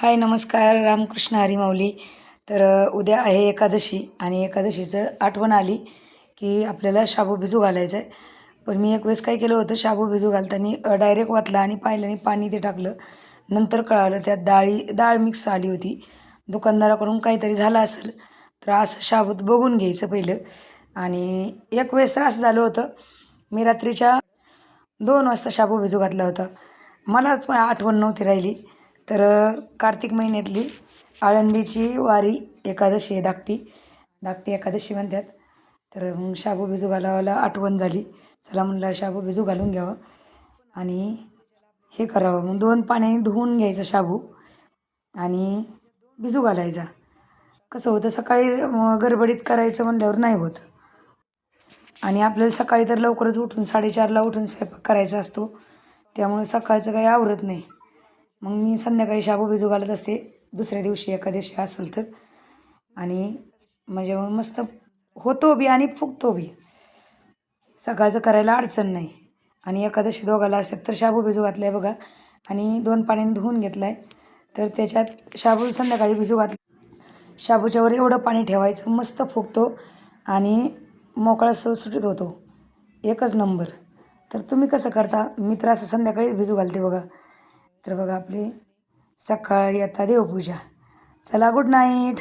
हाय नमस्कार. रामकृष्ण हरी माऊली तर उद्या आहे एकादशी आणि एकादशीचं आठवण आली की आपल्याला शाबू भिजू घालायचं आहे पण मी एक वेळेस काय केलं होतं शाबू भिजू घालताना डायरेक्ट वातला आणि पाहिलं आणि पाणी ते टाकलं. नंतर कळालं त्यात डाळी डाळ मिक्स आली होती. दुकानदाराकडून काहीतरी झालं असेल तर असं शाबूत बघून घ्यायचं पहिलं. आणि एक वेळेस तर असं झालं होतं मी रात्रीच्या दोन वाजता शाबू भिजू घातला होता. मलाच पण आठवण नव्हती राहिली. तर कार्तिक महिन्यातली आळंदीची वारी एकादशी आहे धाकटी. धाकटी एकादशी म्हणतात. तर मग शाबू बिजू घालावाला आठवण झाली. चला म्हणलं शाबू बिजू घालून घ्यावं. आणि हे करावं. मग दोन पाण्याने धुवून घ्यायचं शाबू आणि भिजू घालायचा. कसं होतं सकाळी गडबडीत करायचं म्हणल्यावर नाही होत. आणि आपल्याला सकाळी तर लवकरच उठून साडेचारला उठून स्वयंपाक करायचा असतो. त्यामुळे सकाळचं काही आवरत नाही. मग मी संध्याकाळी शाबू भिजू घालत असते. दुसऱ्या दिवशी एकादशी असेल तर. आणि म्हणजे मग मस्त होतो बी आणि फुगतो बी. सकाळचं करायला अडचण नाही. आणि एकादशी दोघाला असेल तर शाबू भिजू घातला आहे बघा. आणि दोन पाण्याने धुवून घेतला आहे तर त्याच्यात शाबू संध्याकाळी भिजू घातला. शाबूच्यावर एवढं पाणी ठेवायचं मस्त फुगतो. आणि मोकळा सुटसुटीत होतो. एकच नंबर. तर तुम्ही कसं करता? मी तर असं संध्याकाळी भिजू घालते बघा. तर बघा आपली सकाळी आता देवपूजा. चला गुड नाईट